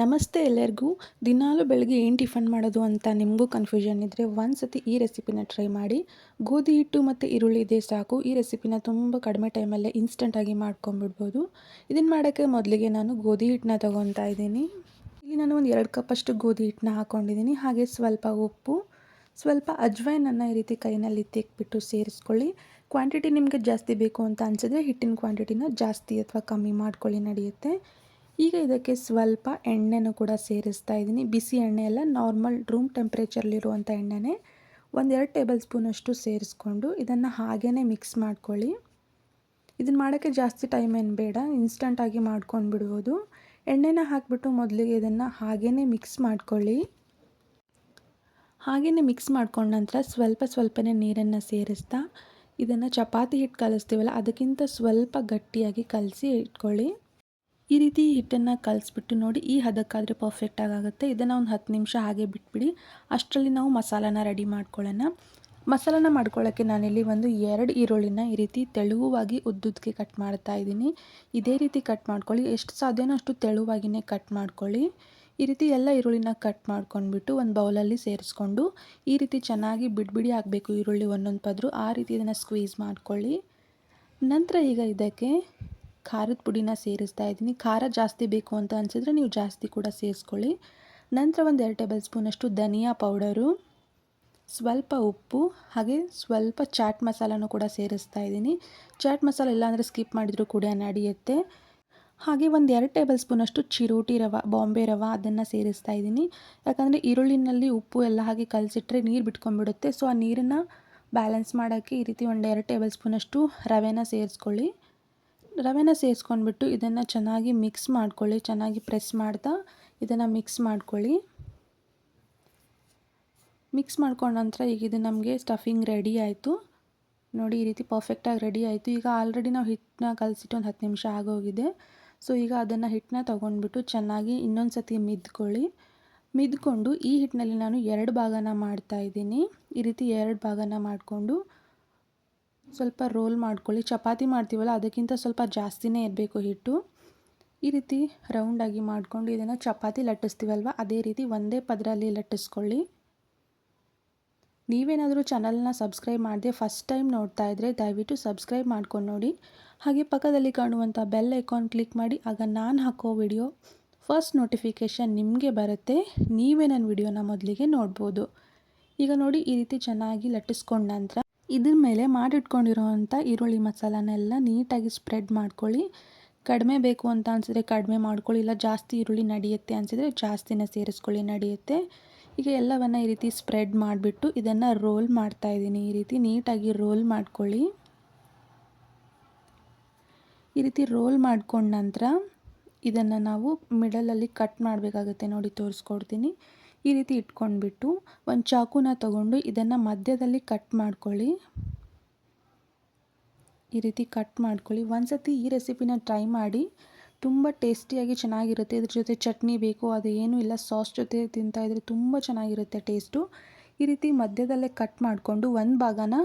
ನಮಸ್ತೆ ಎಲ್ಲರಿಗೂ. ದಿನಾಲೂ ಬೆಳಗ್ಗೆ ಏನು ಟಿಫನ್ ಮಾಡೋದು ಅಂತ ನಿಮಗೂ ಕನ್ಫ್ಯೂಷನ್ ಇದ್ದರೆ ಒಂದು ಸತಿ ಈ ರೆಸಿಪಿನ ಟ್ರೈ ಮಾಡಿ. ಗೋಧಿ ಹಿಟ್ಟು ಮತ್ತು ಈರುಳ್ಳಿ ಇದೆ ಸಾಕು. ಈ ರೆಸಿಪಿನ ತುಂಬ ಕಡಿಮೆ ಟೈಮಲ್ಲೇ ಇನ್ಸ್ಟೆಂಟಾಗಿ ಮಾಡ್ಕೊಂಬಿಡ್ಬೋದು ಇದನ್ನು ಮಾಡೋಕ್ಕೆ ಮೊದಲಿಗೆ ನಾನು ಗೋಧಿ ಹಿಟ್ಟನ್ನ ತೊಗೊತಾ ಇದ್ದೀನಿ. ಇಲ್ಲಿ ನಾನು ಒಂದು ಎರಡು ಕಪ್ಪಷ್ಟು ಗೋಧಿ ಹಿಟ್ಟನ್ನ ಹಾಕ್ಕೊಂಡಿದ್ದೀನಿ ಹಾಗೆ ಸ್ವಲ್ಪ ಉಪ್ಪು, ಸ್ವಲ್ಪ ಅಜ್ವೈನನ್ನು ಈ ರೀತಿ ಕೈನಲ್ಲಿ ತೆಕ್ಬಿಟ್ಟು ಸೇರಿಸ್ಕೊಳ್ಳಿ. ಕ್ವಾಂಟಿಟಿ ನಿಮಗೆ ಜಾಸ್ತಿ ಬೇಕು ಅಂತ ಅನಿಸಿದ್ರೆ ಹಿಟ್ಟಿನ ಕ್ವಾಂಟಿಟಿನ ಜಾಸ್ತಿ ಅಥವಾ ಕಮ್ಮಿ ಮಾಡ್ಕೊಳ್ಳಿ, ನಡೆಯುತ್ತೆ. ಈಗ ಇದಕ್ಕೆ ಸ್ವಲ್ಪ ಎಣ್ಣೆನೂ ಕೂಡ ಸೇರಿಸ್ತಾ ಇದ್ದೀನಿ. ಬಿಸಿ ಎಣ್ಣೆ ಎಲ್ಲ ನಾರ್ಮಲ್ ರೂಮ್ ಟೆಂಪ್ರೇಚರ್ಲಿರುವಂಥ ಎಣ್ಣೆನೇ ಒಂದೆರಡು ಟೇಬಲ್ ಸ್ಪೂನಷ್ಟು ಸೇರಿಸ್ಕೊಂಡು ಇದನ್ನು ಹಾಗೇ ಮಿಕ್ಸ್ ಮಾಡ್ಕೊಳ್ಳಿ. ಇದನ್ನು ಮಾಡೋಕ್ಕೆ ಜಾಸ್ತಿ ಟೈಮ್ ಏನು ಬೇಡ ಇನ್ಸ್ಟಂಟಾಗಿ ಮಾಡ್ಕೊಂಡು ಬಿಡ್ಬೋದು. ಎಣ್ಣೆನ ಹಾಕಿಬಿಟ್ಟು ಮೊದಲಿಗೆ ಇದನ್ನು ಹಾಗೇ ಮಿಕ್ಸ್ ಮಾಡ್ಕೊಳ್ಳಿ. ಹಾಗೇ ಮಿಕ್ಸ್ ಮಾಡ್ಕೊಂಡ ನಂತರ ಸ್ವಲ್ಪ ಸ್ವಲ್ಪನೇ ನೀರನ್ನು ಸೇರಿಸ್ತಾ ಇದನ್ನು ಚಪಾತಿ ಹಿಟ್ಟು ಕಲಿಸ್ತೀವಲ್ಲ, ಅದಕ್ಕಿಂತ ಸ್ವಲ್ಪ ಗಟ್ಟಿಯಾಗಿ ಕಲಸಿ ಇಟ್ಕೊಳ್ಳಿ. ಈ ರೀತಿ ಹಿಟ್ಟನ್ನು ಕಲಿಸ್ಬಿಟ್ಟು ನೋಡಿ ಈ ಹದಕ್ಕಾದರೆ ಪರ್ಫೆಕ್ಟಾಗಿ ಆಗುತ್ತೆ ಇದನ್ನು ಒಂದು ಹತ್ತು ನಿಮಿಷ ಹಾಗೆ ಬಿಟ್ಬಿಡಿ. ಅಷ್ಟರಲ್ಲಿ ನಾವು ಮಸಾಲಾನ ರೆಡಿ ಮಾಡ್ಕೊಳ್ಳೋಣ. ಮಸಾಲಾನ ಮಾಡ್ಕೊಳ್ಳೋಕ್ಕೆ ನಾನಿಲ್ಲಿ ಒಂದು ಎರಡು ಈರುಳ್ಳಿನ ಈ ರೀತಿ ತೆಳುವಾಗಿ ಉದ್ದುದ್ದಕ್ಕೆ ಕಟ್ ಮಾಡ್ತಾ ಇದ್ದೀನಿ. ಇದೇ ರೀತಿ ಕಟ್ ಮಾಡ್ಕೊಳ್ಳಿ. ಎಷ್ಟು ಸಾಧ್ಯನೋ ಅಷ್ಟು ತೆಳುವಾಗಿಯೇ ಕಟ್ ಮಾಡ್ಕೊಳ್ಳಿ. ಈ ರೀತಿ ಎಲ್ಲ ಈರುಳ್ಳಿನ ಕಟ್ ಮಾಡ್ಕೊಂಡ್ಬಿಟ್ಟು ಒಂದು ಬೌಲಲ್ಲಿ ಸೇರಿಸ್ಕೊಂಡು ಈ ರೀತಿ ಚೆನ್ನಾಗಿ ಬಿಡ್ಬಿಡಿ ಆಗಬೇಕು ಈರುಳ್ಳಿ ಒಂದೊಂದು ಪದರು. ಆ ರೀತಿ ಇದನ್ನು ಸ್ಕ್ವೀಸ್ ಮಾಡ್ಕೊಳ್ಳಿ. ನಂತರ ಈಗ ಇದಕ್ಕೆ ಖಾರದ ಪುಡಿನ ಸೇರಿಸ್ತಾ ಇದ್ದೀನಿ. ಖಾರ ಜಾಸ್ತಿ ಬೇಕು ಅಂತ ಅನಿಸಿದ್ರೆ ನೀವು ಜಾಸ್ತಿ ಕೂಡ ಸೇರಿಸ್ಕೊಳ್ಳಿ. ನಂತರ ಒಂದು ಎರಡು ಟೇಬಲ್ ಸ್ಪೂನಷ್ಟು ಧನಿಯಾ ಪೌಡರು, ಸ್ವಲ್ಪ ಉಪ್ಪು, ಹಾಗೆ ಸ್ವಲ್ಪ ಚಾಟ್ ಮಸಾಲನೂ ಕೂಡ ಸೇರಿಸ್ತಾ ಇದ್ದೀನಿ. ಚಾಟ್ ಮಸಾಲ ಇಲ್ಲಾಂದರೆ ಸ್ಕಿಪ್ ಮಾಡಿದರೂ ಕೂಡ ನಡೆಯುತ್ತೆ. ಹಾಗೆ ಒಂದು ಎರಡು ಟೇಬಲ್ ಸ್ಪೂನಷ್ಟು ಚಿರೋಟಿ ರವೆ, ಬಾಂಬೆ ರವೆ ಅದನ್ನು ಸೇರಿಸ್ತಾ ಇದ್ದೀನಿ. ಯಾಕಂದರೆ ಈರುಳ್ಳಿನಲ್ಲಿ ಉಪ್ಪು ಎಲ್ಲ ಹಾಗೆ ಕಲಸಿಟ್ರೆ ನೀರು ಬಿಟ್ಕೊಂಡ್ಬಿಡುತ್ತೆ. ಸೊ ಆ ನೀರನ್ನು ಬ್ಯಾಲೆನ್ಸ್ ಮಾಡೋಕ್ಕೆ ಈ ರೀತಿ ಒಂದು ಎರಡು ಟೇಬಲ್ ಸ್ಪೂನಷ್ಟು ರವೆನ ಸೇರಿಸ್ಕೊಳ್ಳಿ. ರವೆನ ಸೇರಿಸ್ಕೊಂಡ್ಬಿಟ್ಟು ಇದನ್ನು ಚೆನ್ನಾಗಿ ಮಿಕ್ಸ್ ಮಾಡ್ಕೊಳ್ಳಿ. ಚೆನ್ನಾಗಿ ಪ್ರೆಸ್ ಮಾಡ್ತಾ ಇದನ್ನು ಮಿಕ್ಸ್ ಮಾಡ್ಕೊಳ್ಳಿ. ಮಿಕ್ಸ್ ಮಾಡ್ಕೊಂಡ ನಂತರ ಈಗ ಇದು ನಮಗೆ ಸ್ಟಫಿಂಗ್ ರೆಡಿ ಆಯಿತು. ನೋಡಿ, ಈ ರೀತಿ ಪರ್ಫೆಕ್ಟಾಗಿ ರೆಡಿ ಆಯಿತು. ಈಗ ಆಲ್ರೆಡಿ ನಾವು ಹಿಟ್ಟನ್ನ ಕಲಸಿಟ್ಟು ಒಂದು ಹತ್ತು ನಿಮಿಷ ಆಗೋಗಿದೆ. ಸೊ ಈಗ ಅದನ್ನು ಹಿಟ್ಟನ್ನ ತೊಗೊಂಡ್ಬಿಟ್ಟು ಚೆನ್ನಾಗಿ ಇನ್ನೊಂದು ಸತಿ ಮಿದ್ಕೊಳ್ಳಿ. ಮಿದ್ಕೊಂಡು ಈ ಹಿಟ್ಟಿನಲ್ಲಿ ನಾನು ಎರಡು ಭಾಗನ ಮಾಡ್ತಾಯಿದ್ದೀನಿ ಈ ರೀತಿ ಎರಡು ಭಾಗನ ಮಾಡಿಕೊಂಡು ಸ್ವಲ್ಪ ರೋಲ್ ಮಾಡ್ಕೊಳ್ಳಿ. ಚಪಾತಿ ಮಾಡ್ತೀವಲ್ಲ, ಅದಕ್ಕಿಂತ ಸ್ವಲ್ಪ ಜಾಸ್ತಿನೇ ಇರಬೇಕು ಹಿಟ್ಟು. ಈ ರೀತಿ ರೌಂಡಾಗಿ ಮಾಡಿಕೊಂಡು ಇದನ್ನು ಚಪಾತಿ ಲಟ್ಟಿಸ್ತೀವಲ್ವ? ಅದೇ ರೀತಿ ಒಂದೇ ಪದರಲ್ಲಿ ಲಟ್ಟಿಸ್ಕೊಳ್ಳಿ. ನೀವೇನಾದರೂ ಚಾನಲ್ನ ಸಬ್ಸ್ಕ್ರೈಬ್ ಮಾಡದೆ ಫಸ್ಟ್ ಟೈಮ್ ನೋಡ್ತಾ ಇದ್ದರೆ ದಯವಿಟ್ಟು ಸಬ್ಸ್ಕ್ರೈಬ್ ಮಾಡ್ಕೊಂಡು ನೋಡಿ. ಹಾಗೆ ಪಕ್ಕದಲ್ಲಿ ಕಾಣುವಂಥ ಬೆಲ್ ಐಕಾನ್ ಕ್ಲಿಕ್ ಮಾಡಿ, ಆಗ ನಾನು ಹಾಕೋ ವಿಡಿಯೋ ಫಸ್ಟ್ ನೋಟಿಫಿಕೇಷನ್ ನಿಮಗೆ ಬರುತ್ತೆ. ನೀವೇ ನನ್ನ ವಿಡಿಯೋನ ಮೊದಲಿಗೆ ನೋಡ್ಬೋದು. ಈಗ ನೋಡಿ ಈ ರೀತಿ ಚೆನ್ನಾಗಿ ಲಟ್ಟಿಸ್ಕೊಂಡ ನಂತರ ಇದ್ರ ಮೇಲೆ ಮಾಡಿಟ್ಕೊಂಡಿರೋವಂಥ ಈರುಳ್ಳಿ ಮಸಾಲನೆಲ್ಲ ನೀಟಾಗಿ ಸ್ಪ್ರೆಡ್ ಮಾಡ್ಕೊಳ್ಳಿ. ಕಡಿಮೆ ಬೇಕು ಅಂತ ಅನಿಸಿದ್ರೆ ಕಡಿಮೆ ಮಾಡ್ಕೊಳ್ಳಿ. ಇಲ್ಲ ಜಾಸ್ತಿ ಈರುಳ್ಳಿ ನಡೆಯುತ್ತೆ ಅನಿಸಿದ್ರೆ ಜಾಸ್ತಿನೇ ಸೇರಿಸ್ಕೊಳ್ಳಿ, ನಡೆಯುತ್ತೆ. ಈಗ ಎಲ್ಲವನ್ನು ಈ ರೀತಿ ಸ್ಪ್ರೆಡ್ ಮಾಡಿಬಿಟ್ಟು ಇದನ್ನು ರೋಲ್ ಮಾಡ್ತಾಯಿದ್ದೀನಿ ಈ ರೀತಿ ನೀಟಾಗಿ ರೋಲ್ ಮಾಡ್ಕೊಳ್ಳಿ. ಈ ರೀತಿ ರೋಲ್ ಮಾಡ್ಕೊಂಡ ನಂತರ ಇದನ್ನು ನಾವು ಮಿಡಲಲ್ಲಿ ಕಟ್ ಮಾಡಬೇಕಾಗುತ್ತೆ. ನೋಡಿ ತೋರಿಸ್ಕೊಡ್ತೀನಿ. ಈ ರೀತಿ ಇಟ್ಕೊಂಡ್ಬಿಟ್ಟು ಒಂದು ಚಾಕುನ ತಗೊಂಡು ಇದನ್ನು ಮಧ್ಯದಲ್ಲಿ ಕಟ್ ಮಾಡ್ಕೊಳ್ಳಿ. ಈ ರೀತಿ ಕಟ್ ಮಾಡ್ಕೊಳ್ಳಿ. ಒಂದು ಸತಿ ಈ ರೆಸಿಪಿನ ಟ್ರೈ ಮಾಡಿ ತುಂಬ ಟೇಸ್ಟಿಯಾಗಿ ಚೆನ್ನಾಗಿರುತ್ತೆ. ಇದ್ರ ಜೊತೆ ಚಟ್ನಿ ಬೇಕು, ಅದು ಏನೂ ಇಲ್ಲ ಸಾಸ್ ಜೊತೆ ತಿಂತಾಯಿದ್ರೆ ತುಂಬ ಚೆನ್ನಾಗಿರುತ್ತೆ ಟೇಸ್ಟು ಈ ರೀತಿ ಮಧ್ಯದಲ್ಲೇ ಕಟ್ ಮಾಡಿಕೊಂಡು ಒಂದು ಭಾಗನ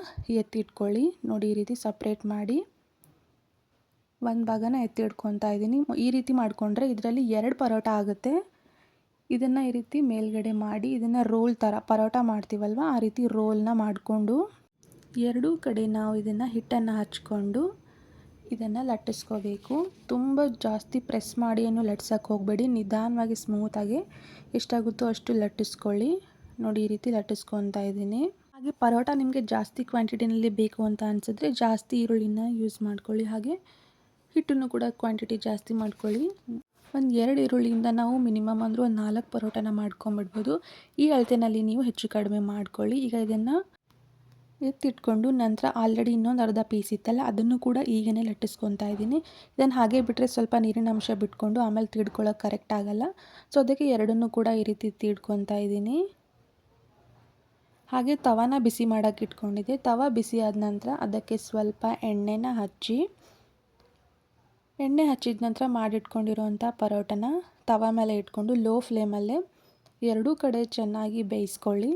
ಎತ್ತಿಟ್ಕೊಳ್ಳಿ. ನೋಡಿ ಈ ರೀತಿ ಸಪ್ರೇಟ್ ಮಾಡಿ ಒಂದು ಭಾಗನ ಎತ್ತಿಡ್ಕೊತಾ ಇದ್ದೀನಿ ಈ ರೀತಿ ಮಾಡಿಕೊಂಡ್ರೆ ಇದರಲ್ಲಿ ಎರಡು ಪರೋಟ ಆಗುತ್ತೆ. ಇದನ್ನು ಈ ರೀತಿ ಮೇಲ್ಗಡೆ ಮಾಡಿ ಇದನ್ನು ರೋಲ್ ಥರ ಪರೋಟ ಮಾಡ್ತೀವಲ್ವ, ಆ ರೀತಿ ರೋಲ್ನ ಮಾಡಿಕೊಂಡು ಎರಡೂ ಕಡೆ ನಾವು ಇದನ್ನು ಹಿಟ್ಟನ್ನು ಹಚ್ಕೊಂಡು ಇದನ್ನು ಲಟ್ಟಿಸ್ಕೋಬೇಕು. ತುಂಬ ಜಾಸ್ತಿ ಪ್ರೆಸ್ ಮಾಡಿ ಏನು ಲಟ್ಸೋಕ್ಕೆ ಹೋಗಬೇಡಿ. ನಿಧಾನವಾಗಿ ಸ್ಮೂತಾಗಿ ಎಷ್ಟಾಗುತ್ತೋ ಅಷ್ಟು ಲಟ್ಟಿಸ್ಕೊಳ್ಳಿ. ನೋಡಿ, ಈ ರೀತಿ ಲಟ್ಟಿಸ್ಕೊತಾ ಇದ್ದೀನಿ. ಹಾಗೆ ಪರೋಟ ನಿಮಗೆ ಜಾಸ್ತಿ ಕ್ವಾಂಟಿಟಿನಲ್ಲಿ ಬೇಕು ಅಂತ ಅನಿಸಿದ್ರೆ ಜಾಸ್ತಿ ಈರುಳ್ಳಿನ ಯೂಸ್ ಮಾಡ್ಕೊಳ್ಳಿ. ಹಾಗೆ ಹಿಟ್ಟನ್ನು ಕೂಡ ಕ್ವಾಂಟಿಟಿ ಜಾಸ್ತಿ ಮಾಡ್ಕೊಳ್ಳಿ. ಒಂದು ಎರಡು ಈರುಳ್ಳಿಯಿಂದ ನಾವು ಮಿನಿಮಮ್ ಅಂದರೂ ಒಂದು ನಾಲ್ಕು ಪರೋಟನ ಮಾಡ್ಕೊಂಬಿಡ್ಬೋದು. ಈ ಅಳತೆನಲ್ಲಿ ನೀವು ಹೆಚ್ಚು ಕಡಿಮೆ ಮಾಡ್ಕೊಳ್ಳಿ. ಈಗ ಇದನ್ನು ಎತ್ತಿಟ್ಕೊಂಡು ನಂತರ ಆಲ್ರೆಡಿ ಇನ್ನೊಂದು ಅರ್ಧ ಪೀಸ್ ಇತ್ತಲ್ಲ, ಅದನ್ನು ಕೂಡ ಈಗೇ ಲಟ್ಟಿಸ್ಕೊತಾ ಇದ್ದೀನಿ. ಇದನ್ನು ಹಾಗೆ ಬಿಟ್ಟರೆ ಸ್ವಲ್ಪ ನೀರಿನ ಅಂಶ ಬಿಟ್ಕೊಂಡು ಆಮೇಲೆ ತಿಡ್ಕೊಳ್ಳೋಕೆ ಕರೆಕ್ಟ್ ಆಗೋಲ್ಲ. ಸೊ ಅದಕ್ಕೆ ಎರಡನ್ನೂ ಕೂಡ ಈ ರೀತಿ ತಿಡ್ಕೊತಾ ಇದ್ದೀನಿ. ಹಾಗೆ ತವಾನ ಬಿಸಿ ಮಾಡೋಕೆ ಇಟ್ಕೊಂಡಿದ್ದೆ. ತವ ಬಿಸಿ ಆದ ನಂತರ ಅದಕ್ಕೆ ಸ್ವಲ್ಪ ಎಣ್ಣೆನ ಹಚ್ಚಿ ಎಣ್ಣೆ ಹಚ್ಚಿದ ನಂತರ ಮಾಡಿಟ್ಕೊಂಡಿರುವಂಥ ಪರೋಟನ ತವ ಮೇಲೆ ಇಟ್ಕೊಂಡು ಲೋ ಫ್ಲೇಮಲ್ಲೇ ಎರಡೂ ಕಡೆ ಚೆನ್ನಾಗಿ ಬೇಯಿಸ್ಕೊಳ್ಳಿ.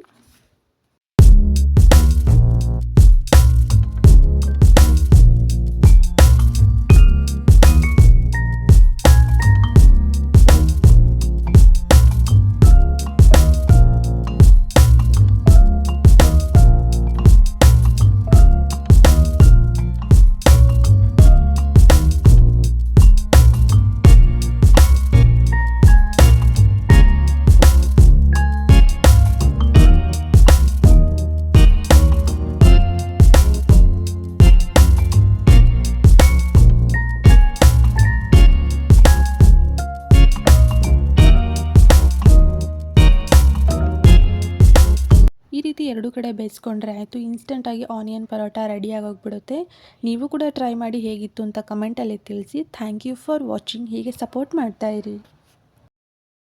ಎರಡು ಕಡೆ ಬೇಯಿಸ್ಕೊಂಡ್ರೆ ಆಯಿತು. ಇನ್ಸ್ಟೆಂಟಾಗಿ ಆನಿಯನ್ ಪರೋಟ ರೆಡಿ ಆಗೋಗ್ಬಿಡುತ್ತೆ. ನೀವು ಕೂಡ ಟ್ರೈ ಮಾಡಿ ಹೇಗಿತ್ತು ಅಂತ ಕಮೆಂಟಲ್ಲಿ ತಿಳಿಸಿ. ಥ್ಯಾಂಕ್ ಯು ಫಾರ್ ವಾಚಿಂಗ್ ಹೀಗೆ ಸಪೋರ್ಟ್ ಮಾಡ್ತಾಯಿರಿ